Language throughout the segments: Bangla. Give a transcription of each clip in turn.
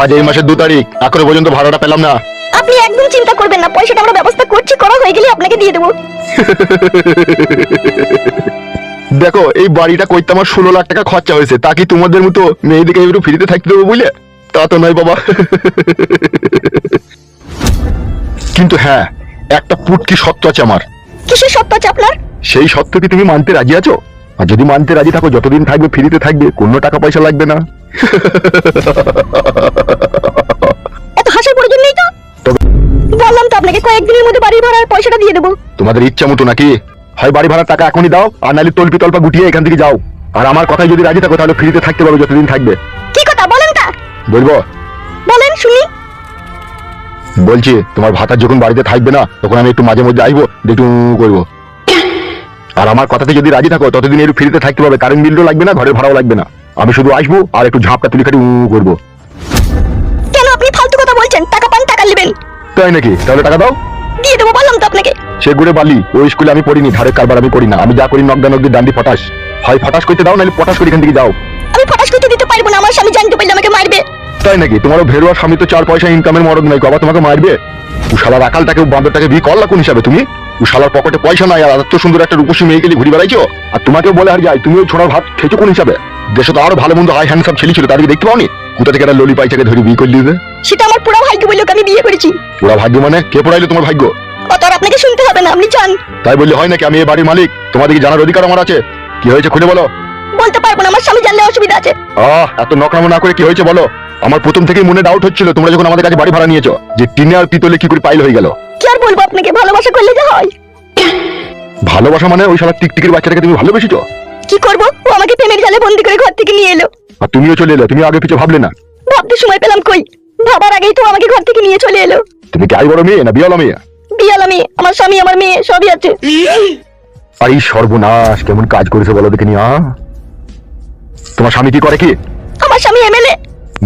আজ এই মাসের দু তারিখ। এখনও পর্যন্ত ভাড়াটা পেলাম না। আপনি একদম চিন্তা করবেন না পয়সাটা আমরা ব্যবস্থা করছি করা হয়ে গেলে আপনাকে দিয়ে দেবো। দেখো এই বাড়িটা করতে আমার ষোলো লাখ টাকা খরচা হয়েছে। তা কি তোমাদের মতো মেয়েদিকে একটু ফ্রিতে থাকতে দেবো বুঝলে? তা তো নয় বাবা। কিন্তু হ্যাঁ একটা পুটকি সত্য আছে আমার। কিসের সত্য আছে আপনার? সেই সত্য কি তুমি মানতে রাজি আছো? আর যদি মানতে রাজি থাকো যতদিন থাকবে ফ্রিতে থাকবে কোনো টাকা পয়সা লাগবে না। এত হাসার প্রয়োজন নেই তো? বললাম তো আপনাকে কয়েকদিনের মধ্যে বাড়ি ভাড়ার পয়সাটা দিয়ে দেবো। তোমাদের ইচ্ছা মতো নাকি? হয় বাড়ি ভাড়ার টাকা এখনই দাও আর নাহলে তল্পি তল্পা গুটিয়ে এখান থেকে যাও। আর আমার কথায় যদি রাজি থাকো তাহলে ফ্রিতে থাকতে পারবে যতদিন থাকবে। কি কথা? বলেন তা। বলব? বলেন শুনি। বলছি তোমার ভাতার যখন বাড়িতে থাকবে না তখন আমি একটু মাঝে মধ্যে আসব একটু করব। আর আমার কথাতে যদি রাজি থাকো ততদিন একটু ফ্রিতে থাকতে পারবে কারেন্ট বিলও লাগবে না ঘরের ভাড়াও লাগবে না। আমি শুধু আসব আর একটু ঝাপটা তুলি খাটি করব। কেন আপনি ফালতু কথা বলছেন? টাকা পান টাকা নেবেন। তাই নাকি? তাহলে টাকা দাও। দিয়ে দেবো বললাম তো আপনাকে। সে ঘুরে বালি ওই স্কুলে আমি পড়িনি ধারের কারবার আমি করি না। আমি যা করি নকদা নকদি ডান্ডি ফটাস। হয় ফটাস করতে দাও নাহলে পটাস করে এখান থেকে যাও। আমি ফটাস করতে দিতে পারব না আমার স্বামী জানতে পারলে আমাকে মারবে। তাই নাকি? তোমারও ভেরুয়া স্বামী তো চার পয়সা ইনকামের মরদ নাই আবার তোমাকে মারবে? উশালার আকালটাকে বান্দরটাকে বিয়ে করলা কোন হিসাবে তুমি? উশালার পকেটে পয়সা নাই আর এত সুন্দর একটা রূপসী মেয়ে গেলে ঘুরে বেড়াইছো? আর তোমাকেও বলে আর যাই তুমিও ছোড়ার ভাত খেয়েছো কোন হিসাবে? দেশে তো আরও ভালো মন্দ হাই হ্যান্ডসাম ছেলে ছিল তাদেরকে দেখতে পাওনি? কোথা থেকে একটা ললি ধরে বিয়ে করলি? সেটা আমার পুরো ভাগ্য বলে ওকে আমি বিয়ে করেছি। ওরা ভাগ্য মানে? কে পড়াইলো তোমার ভাগ্য? অত আর আপনাকে শুনতে হবে না আপনি তাই বললে হয় নাকি আমি এই বাড়ির মালিক? তোমাদেরকে জানার অধিকার আমার আছে। কি হয়েছে খুলে বলো। বলতে পারব না আমার স্বামী জানলে অসুবিধা আছে। আহ এত নকরামো না করে কি হয়েছে বলো? আমার প্রথম থেকেই মনে ডাউট হচ্ছিল তোমরা যখন আমাদের কাছে বাড়ি ভাড়া নিয়েছো যে টিনে আর পিতলে কি করে পাইল হয়ে গেল। কি আর বলব আপনাকে ভালোবাসা করলে যা হয়। ভালোবাসা মানে ওই সারা টিকটিকির বাচ্চাটাকে তুমি ভালোবেসেছো? কি করব? ও আমাকে প্রেমের জালে বন্দি করে ঘর থেকে নিয়ে এলো। আর তুমিও চলে এলে তুমি আগে কিছু ভাবলে না। ভাবতে সময় পেলাম কই? ভাবার আগেই তো আমাকে ঘর থেকে নিয়ে চলে এলো। তুমি কি আই বড় মেয়ে না বিয়ালা মেয়ে? বিয়াল আমি আমার স্বামী আমার মেয়ে সবই আছে। আর সর্বনাশ কেমন কাজ করেছে বলো দেখে নি আ? তোমার স্বামী কি করে কি? আমার স্বামী এমএলএ।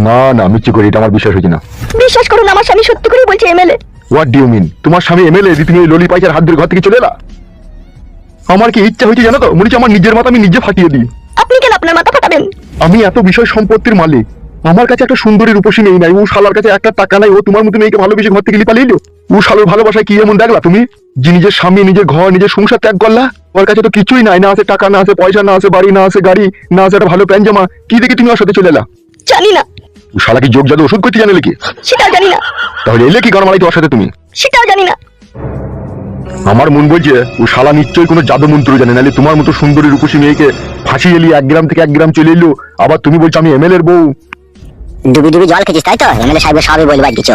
না না মিচ্ছি করি এটা আমার বিশ্বাস হচ্ছে না। বিশ্বাস করুন আমার স্বামী সত্যি করে বলছে এমএলএ। হোয়াট ডিউ মিন তোমার স্বামী এমএলএ তুমি ওই ললি পাইচার হাত ধরে ঘর থেকে চলে এলা? আমার কি ইচ্ছা হয়েছে জানো তো? মনে হচ্ছে আমার নিজের মাথা আমি নিজে ফাটিয়ে দিই। আপনি কেন আপনার মাথা ফাটাবেন? আমি এত বিষয় সম্পত্তির মালিক। আমার কাছে একটা সুন্দরী রূপসী মেয়ে নাই। ও শালার কাছে একটা টাকা নাই। ও তোমার মতো মেয়েকে ভালোবেসে ঘর থেকে লিপালিয়ে ও শালোর ভালোবাসায় কি এমন দেখলা তুমি? যে নিজের স্বামী নিজের ঘর নিজের সংসার ত্যাগ করলা? ওর কাছে তো কিছুই নাই। না আছে টাকা না আছে পয়সা না আছে বাড়ি না আছে গাড়ি না আছে একটা ভালো প্যান্ট জামা। কি দেখে তুমি ওর সাথে চলে এলা? জানি না। ও শালা কি যোগ জাদু ওষুধ করতে জানে নাকি? সেটাও জানি না। তাহলে এলে কি গরমালাই ওর সাথে তুমি? সেটাও জানি না। আমার মন বলছে ও শালা নিশ্চয়ই কোনো জাদু মন্ত্র জানে নাহলে তোমার মতো সুন্দরী রূপসী মেয়েকে ফাঁসি এলি এক গ্রাম থেকে এক গ্রাম চলে এলো। আবার তুমি বলছো আমি এমএলএর বউ। ডুবি ডুবি জল খেয়েছিস তাই তো? এমএলএ সাহেব সবই বলবার কিছু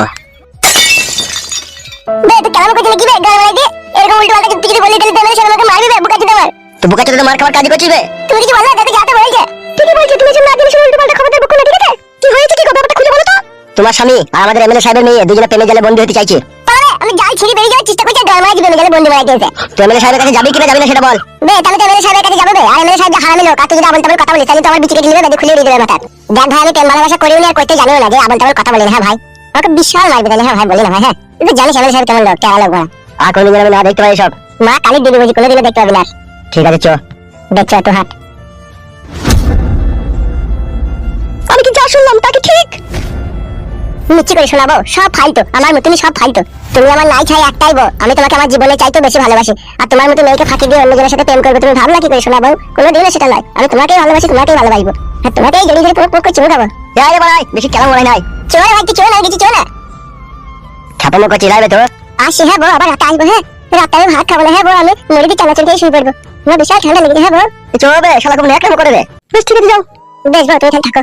বে তুই করছিস কি বে? গাল মারাই দিয়ে? এরকম উল্টো পাল্টা কিছু বলে দিলে আমাকে মারবি বে বুকা চিতে আমার। তো বুকা চোদে মার খাবার কাজ করছিস বে? তুমি কিছু বলো দেখো যাতে বলছে। কি কি বলছে তুমি যে না উল্টো পাল্টা খবর দেবো কোন ঠিক আছে? কি হয়েছে কি? গো ব্যাপারটা খুলে বলো তো। তোমার স্বামী আর আমাদের এমএলএ সাহেবের মেয়ে দুজনে প্রেমে জালে বন্ধু হতে চাইছে। জাল ছিঁড়ে বেরিয়ে যাওয়ার চেষ্টা করছি গাল মারা দিবে গেলে বন্ধু মারা দিয়েছে তো এমএলএ সাহেবের কাছে যাবি কিনা যাবি না সেটা বল। বে তাহলে তো এমএলএ সাহেবের কাছে যাবে বে। আর এমএলএ সাহেব যা হারামি লোক আর তুই যদি আবল তাবল কথা বলিস তাহলে তো আমার বিচি কেটে নেবে বেঁধে খুলে দিয়ে দেবে মাথা দেখ ভাই আমি প্রেম ভালোবাসা করিও না আর করতে জানিও না যে আবল তাবল কথা বলি না হ্যাঁ ভাই? আমাকে বিশাল মারবে তাহলে হ্যাঁ ভাই বলি না ভাই হ্যাঁ? তুই তো জানিস এমএলএ সাহেব কেমন লোক কেমন লোক বড় আর কোনোদিন আমি না দেখতে পাই সব মা কালি দিদি বুঝি কোনোদিনও দেখতে পাবি না ঠিক আছে চ। দেখছ তো হাট আমি কি যা শুনলাম তা কি ঠিক। মিচ্ছি করে শোনাবো সব ফালতু আমার মতনই সব ফালতু। তুমি আমার নাই চাই একটাই বউ। আমি তোমাকে আমার জীবনে চাইতে বেশি ভালোবাসি। আর তোমার মতো মেয়েকে ফাঁকি দিয়ে অন্যজনের সাথে প্রেম করবে তুমি ভাবলা কি করে শোনাবো কোনো দিনও সেটা নয়। আমি তোমাকেই ভালোবাসি তোমাকেই ভালোবাসবো। আর তোমাকেই জড়িয়ে ধরে পোক পোক করে চুমু খাব এই রে বড়াই বেশি কেমন মনে নাই। চলে ভাই তুই চলে না কিছু চলে না। খাপামো করছি লাইবে তো আসি হ্যাঁ বউ আবার রাতে আসব হ্যাঁ। রাতে আমি ভাত খাব না হ্যাঁ বউ আমি মুড়ি দিয়ে চানাচুর খেয়ে শুয়ে পড়ব। আমার বিশাল ঠান্ডা লেগেছে হ্যাঁ বউ। চ বে শালা কোন এক করে দে। বেশ ঠিক আছে যাও। বেশ বউ তুমি এখানে থাকো।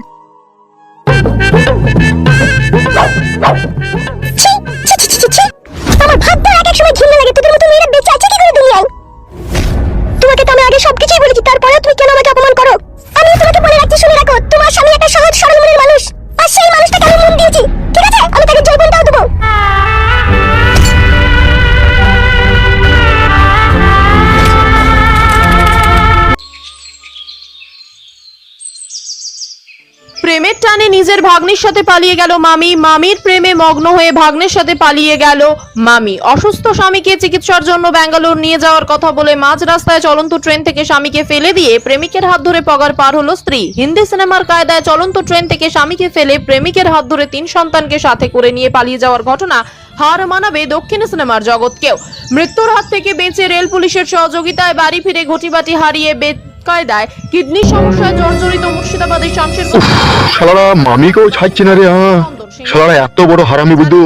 টানে নিজের ভাগ্নির সাথে পালিয়ে গেল মামি। মামির প্রেমে মগ্ন হয়ে ভাগ্নের সাথে পালিয়ে গেল মামি। অসুস্থ স্বামীকে চিকিৎসার জন্য ব্যাঙ্গালোর নিয়ে যাওয়ার কথা বলে মাঝ রাস্তায় চলন্ত ট্রেন থেকে স্বামীকে ফেলে দিয়ে প্রেমিকের হাত ধরে পগার পার হলো স্ত্রী। হিন্দি সিনেমার কায়দায় চলন্ত ট্রেন থেকে স্বামীকে ফেলে প্রেমিকের হাত ধরে তিন সন্তানকে সাথে করে নিয়ে পালিয়ে যাওয়ার ঘটনা হার মানাবে দক্ষিণ সিনেমার জগৎকেও। মৃত্যুর হাত থেকে বেঁচে রেল পুলিশের সহযোগিতায় বাড়ি ফিরে ঘটিবাটি হারিয়ে বেকায়দায় কিডনি সমস্যায় জর্জরিত মুর্শিদাবাদের শালারা মামিকেও ছাড়ছে না রে হ্যাঁ। শালারা এত বড় হারামি বুদ্ধু।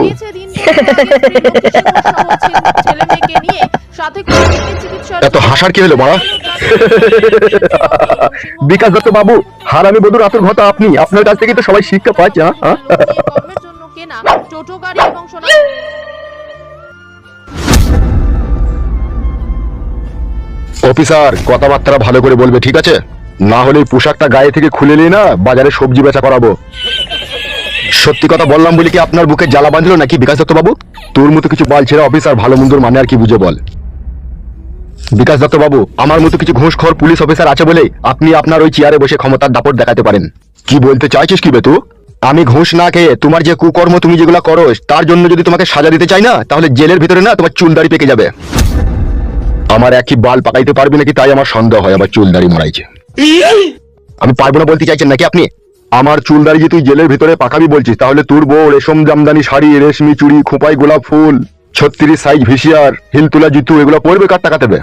এত হাসার কি হলো বাড়া? বিকাশ দত্ত বাবু হারামি বধুর আতুর ঘটা আপনি। আপনার কাছ থেকে তো সবাই শিক্ষা পাচ্ছে হ্যাঁ? টোটো গাড়ি এবং সোনা অফিসার, কথাবার্তা ভালো করে বলবে, ঠিক আছে? না হলে পোশাকটা গায়ে থেকে খুলে নিয়ে না বাজারে সবজি বেচা করাবো। সত্যি কথা বললাম বলে কি আপনার বুকে জ্বালা বাঁধলো নাকি বিকাশ দত্ত বাবু তোর মতো কিছু বাল ছেড়ে অফিসার ভালো মন্দর মানে আর কি বুঝে বল। বিকাশ দত্ত বাবু আমার মতো কিছু ঘুষখোর পুলিশ অফিসার আছে বলে আপনি আপনার ওই চেয়ারে বসে ক্ষমতার দাপট দেখাতে পারেন। কি বলতে চাইছিস কি বেতু আমি ঘুষ না খেয়ে তোমার যে কুকর্ম তুমি যেগুলো করো, তার জন্য যদি তোমাকে সাজা দিতে চাই না, তাহলে জেলের ভিতরে না তোমার চুল দাড়ি পেকে যাবে। আমার একই বাল পাকাইতে পারবি নাকি তাই আমার সন্দেহ হয়, আবার চুল দাড়ি মরাইছে। আমি পারব না বলতে চাইছেন নাকি আপনি? আমার চুল দাড়ি যে তুই জেলের ভিতরে পাকাবি বলছিস, তাহলে তোর বউ রেশম জামদানি শাড়ি, রেশমি চুড়ি, খোপাই গোলাপ ফুল, ছত্রিশ সাইজ ভিসিয়ার হিল তোলা জুতো, এগুলো পরবে কার টাকা দেবে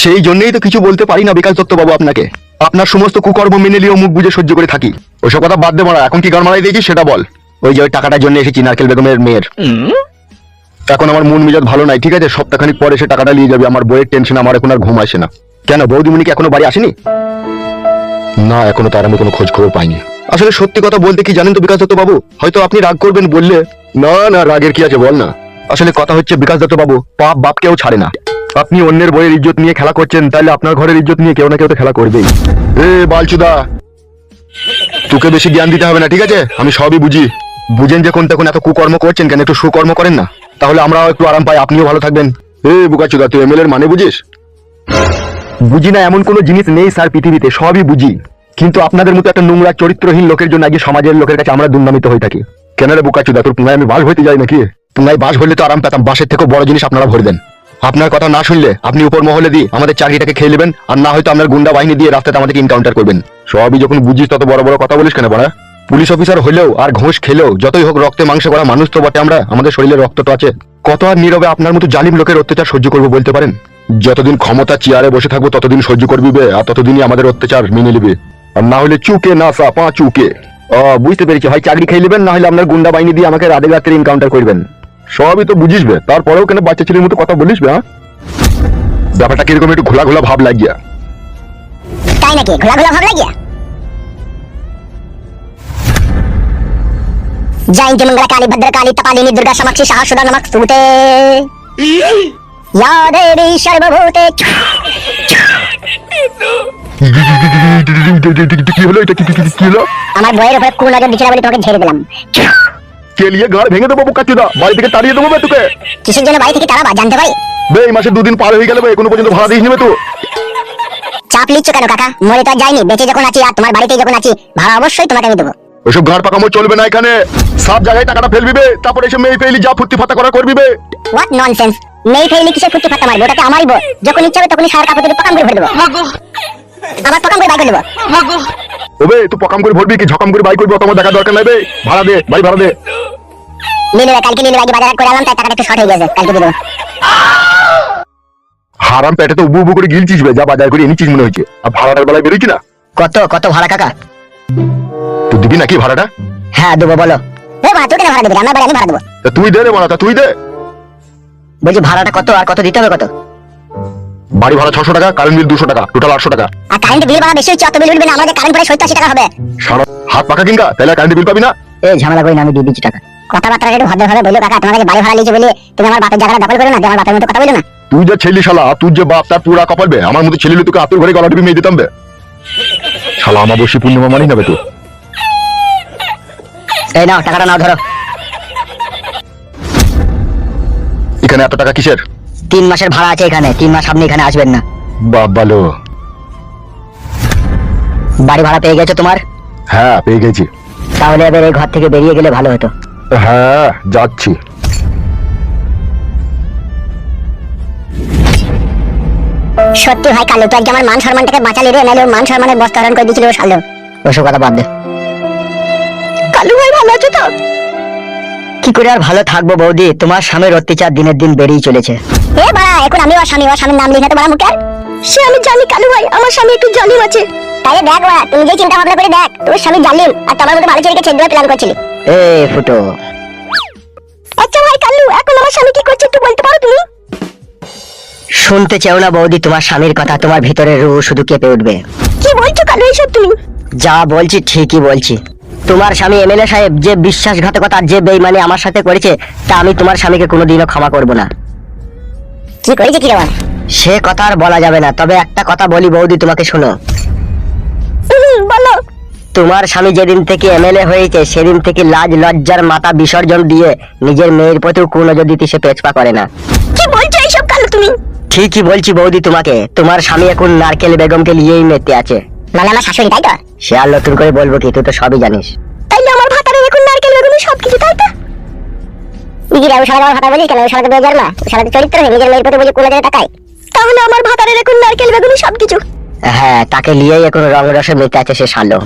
সেই জন্যই তো কিছু বলতে পারি না বিকাশ দত্ত বাবু আপনাকে। আপনার সমস্ত কুকর্ম মেনে নিয়েও মুখ বুঝে সহ্য করে থাকি। ওসব কথা বাদ দে মারা, এখন কি গান মারাই দিয়েছিস সেটা বল। ওই যে ওই টাকাটার জন্য এসেছি নারকেল বেগমের মেয়ের। এখন আমার মন মেজাজ ভালো নাই, ঠিক আছে? সপ্তাহখানিক পরে সে টাকাটা নিয়ে যাবে, আমার বইয়ের টেনশন আমার এখন আর ঘুম আসে না। কেন, বৌদিমণি কি এখনও বাড়ি আসেনি? না, এখনও তার আমি কোনো খোঁজ খবর পাইনি। আসলে সত্যি কথা বলতে কি জানেন তো বিকাশ দত্ত বাবু? হয়তো আপনি রাগ করবেন বললে না না, রাগের কি আছে বল না। আসলে কথা হচ্ছে বিকাশ দত্ত বাবু পাপ বাপ কেউ ছাড়ে না। আপনি অন্যের বইয়ের ইজ্জত নিয়ে খেলা করছেন, তাহলে আপনার ঘরের ইজ্জত নিয়ে কেউ না কেউ তো খেলা করবেই। এ, বালচুদা, তোকে বেশি জ্ঞান দিতে হবে না, ঠিক আছে? আমি সবই বুঝি। বুঝেন যে কোন তখন এত কুকর্ম করছেন কেন? একটু সুকর্ম করেন না। তাহলে আমরাও একটু আরাম পাই আপনিও ভালো থাকবেন। এ বুকাচুদা তুই এমএলএর মানে বুঝিস? বুঝি না এমন কোনো জিনিস নেই স্যার পৃথিবীতে সবই বুঝি। কিন্তু আপনাদের মতো একটা নোংরা চরিত্রহীন লোকের জন্য আগে সমাজের লোকের কাছে আমরা দুর্নামিত হয়ে থাকি। কেন রে বুকাচুদা তোর পুনায় আমি বাস হইতে যাই নাকি? পুনায় বাস হইলে তো আরাম পেতাম বাসের থেকেও বড় জিনিস আপনারা ভরে দেন। আপনার কথা না শুনলে আপনি উপর মহলে দিয়ে আমাদের চাকরিটাকে খেয়ে নেবেন আর না হয়তো আপনার গুন্ডা বাহিনী দিয়ে রাস্তাতে আমাদেরকে ইনকাউন্টার করবেন। সবই যখন বুঝিস তত বড় বড় কথা বলিস কেন বড়া? পুলিশ অফিসার হলেও আর ঘোষ খেলেও যতই হোক রক্তে মাংস করা মানুষ তো বটে আমরা। আমাদের শরীরে রক্ত তো আছে। কত আর নীরবে আপনার মতো জালিম লোকের অত্যাচার সহ্য করব বলতে পারেন? যতদিন ক্ষমতা চেয়ারে বসে থাকব, ততদিন সহ্য করবি বে, আর ততদিনই আমাদের অত্যাচার মেনে নিবে। আর না হলে চুকে না সা, পা চুকে। বুঝতে পেরেছি হয় চাকরি খেয়ে নেবেন, না হলে আপনার গুন্ডা বাহিনী দিয়ে আমাকে রাতে রাত্রে ইনকাউন্টার করবেন। সবই তো বুঝিস বে, তারপরেও কেন বাচ্চা ছেলের মতো কথা বলিস হ্যাঁ? ব্যাপারটা কীরকম একটু ঘোলা ঘোলা ভাব লাগিয়া। তাই নাকি? ঘোলা ঘোলা ভাব লাগিয়া? जयंती मंगला काली भद्र काली तपालिनी दुर्गा समक्षी सहसुदा नमक स्तुते या देवी सर्वभूते কি হলো এটা কি- কি- কি- কি হলো আমার বইয়ের উপরে কোন নজর দিছিল বলে তোমাকে ঝেড়ে দিলাম কেলিয়ে গাড় ভেঙে দেবো কাচুদা বাড়ি থেকে তাড়িয়ে দেবো বে তোকে কিসের জন্য বাড়ি থেকে তারা জানতে পারি বে এই মাসে দুদিন পার হয়ে গেলে বে কোনো পর্যন্ত ভাড়া দিস নিবে তো চাপ নিচ্ছ কেন কাকা মরে তো আর যাইনি বেঁচে যখন আছি আর তোমার বাড়িতে যখন আছি ভাড়া অবশ্যই তোমাকে আমি দেবো ওসব ঘাড় পাকামো চলবে না এখানে। সব জায়গায় টাকাটা ফেলবি বে তারপরে এসে মেয়ে ফেলি যা ফুর্তি ফাতা করা করবি বে হোয়াট ননসেন্স নেই ফেইলি কিসের ফুটি ফাটা মারবো? ওটাতে আমারই বউ। যখন ইচ্ছা হবে তখনই সার কাপড় দিয়ে পকাম করে ভরে দেবো। আবার পকাম করে বাই করে দেবো। ওবে তুই পকাম করে ভরবি কি? ঝকাম করে বাই করবি? অত আমার দেখা দরকার নাই বে। ভাড়া দে বাড়ি ভাড়া দে। নেবে কালকে নিয়ে নেবে আগে বাজার করে আনলাম তাই টাকাটা একটু শর্ট হয়ে গেছে কালকে দেবো। হারাম পেটে তো উবু উবু করে গিলছিস বে যা বাজার করে এনেছিস মনে হচ্ছে। আর ভাড়াটার বেলায় বেরোচ্ছি না? কত কত ভাড়া কাকা? দিবি নাকি ভাড়াটা? হ্যাঁ দেবো বলো। এ মা তুই কেন ভাড়া দিবি আমার বাড়ি আমি ভাড়া দেবো। তা তুই দে রে মারা তা তুই দে। বলছি ভাড়াটা কত আর কত দিতে হবে কত? বাড়ি ভাড়া ছশো টাকা কারেন্ট বিল দুশো টাকা টোটাল আটশো টাকা। আর কারেন্ট বিল ভাড়া বেশি হচ্ছে অত বিল উঠবে না আমাদের কারেন্ট পরে সত্তর টাকা হবে। সারা হাত পাকা কিনকা তাহলে কারেন্ট বিল পাবি না। এই ঝামেলা করি না আমি দিয়ে দিচ্ছি টাকা। কথাবার্তা একটু ভদ্রভাবে বলো কাকা তোমার কাছে বাড়ি ভাড়া লিয়েছে বলে তুমি আমার বাপের জায়গাটা দখল করো না আমার বাপের মতো কথা বলো না? তুই যে ছেলে শালা তুই যে বাপ তার পুরা কপাল বে। আমার মতো ছেলে তোকে আতুর ঘরে গলা টিপে মেয়ে দিতাম বে। শালা আমার বসি পূর্ণিমা মানি নেবে তো এই নাও টাকাটা নাও ধরো। এখানে এত টাকা কিসের? তিন মাসের ভাড়া আছে এখানে তিন মাস আপনি এখানে আসবেন না। বাপ ভালো বাড়ি ভাড়া পেয়ে গেছো তোমার? হ্যাঁ পেয়ে গেছি। তাহলে এবার এই ঘর থেকে বেরিয়ে গেলে ভালো হতো। হ্যাঁ যাচ্ছি। সত্যি ভাই কালু তুই আজকে আমার মান সম্মানটাকে বাঁচালি রে নাহলে ওর মান সম্মানের বস্তা হরণ করে দিয়েছিল ও শালো। ওসব কথা বাদ দে। কালু ভাই ভালো আছো তো? কি করে আর ভালো থাকব বৌদি? তোমার স্বামীর অত্যাচার দিনের দিন বেড়েই চলেছে। এ বাড়া এখন আমি ওর স্বামী ওর স্বামীর নাম লিখাতে বাড়া মুখে। সে আমি জানি কালু ভাই আমার স্বামী একটু জালিম আছে। তাই দেখ বাড়া তুমি যে চিন্তা ভাবনা করে দেখ তোর স্বামী জালিম আর তোমার মতো ভালো ছেলেকে ছেড়ে দেওয়ার প্ল্যান করছিলি। এ ফুটো। আচ্ছা ভাই কালু এখন আমার স্বামী কি করছে একটু বলতে পারো তুমি? শুনতে চাও না বৌদি তোমার স্বামীর কথা তোমার ভিতরে রু শুধু কেঁপে উঠবে। কি বলছো কালু এইসব তুমি? যা বলছি ঠিকই বলছি। তোমার স্বামী এমএলএ সাহেব যে বিশ্বাসঘাতকতা যে বেইমানি আমার সাথে করেছে তা আমি তোমার স্বামীকে কোনোদিনও ক্ষমা করব না। কি করেছে কি রে সে কথা আর বলা যাবে না তবে একটা কথা বলি বৌদি তোমাকে শোনো। বলো। তোমার স্বামী যেদিন থেকে এমএলএ হয়েছে সেদিন থেকে লাজ লজ্জার মাথা বিসর্জন দিয়ে নিজের মেয়ের প্রতিও কোনো যদি সে পেছপা করে না। কি বলছো এইসব কালু তুমি? ঠিকই বলছি বৌদি তোমাকে তোমার স্বামী এখন নারকেল বেগমকে নিয়েই মেতে আছে। মানে আমার শাশুড়ি তাই তো? সে আর নতুন করে বলব কি তুই তো সবই জানিস। তাইলে আমার ভাতারে দেখুন নারকেল বেগুনি সবকিছু তাই তো? নিজের আমি সারা আমার ভাতা বলিস কেন ও সারাতে বেজার না সারা সারাতে চরিত্র হয়ে নিজের মেয়ের প্রতি বলি কোনো জায়গায় তাকায় তাহলে আমার ভাতারে এখন নারকেল বেগুনি সবকিছু। হ্যাঁ তাকে নিয়েই এখন রং রসে মেতে আছে সে শালো।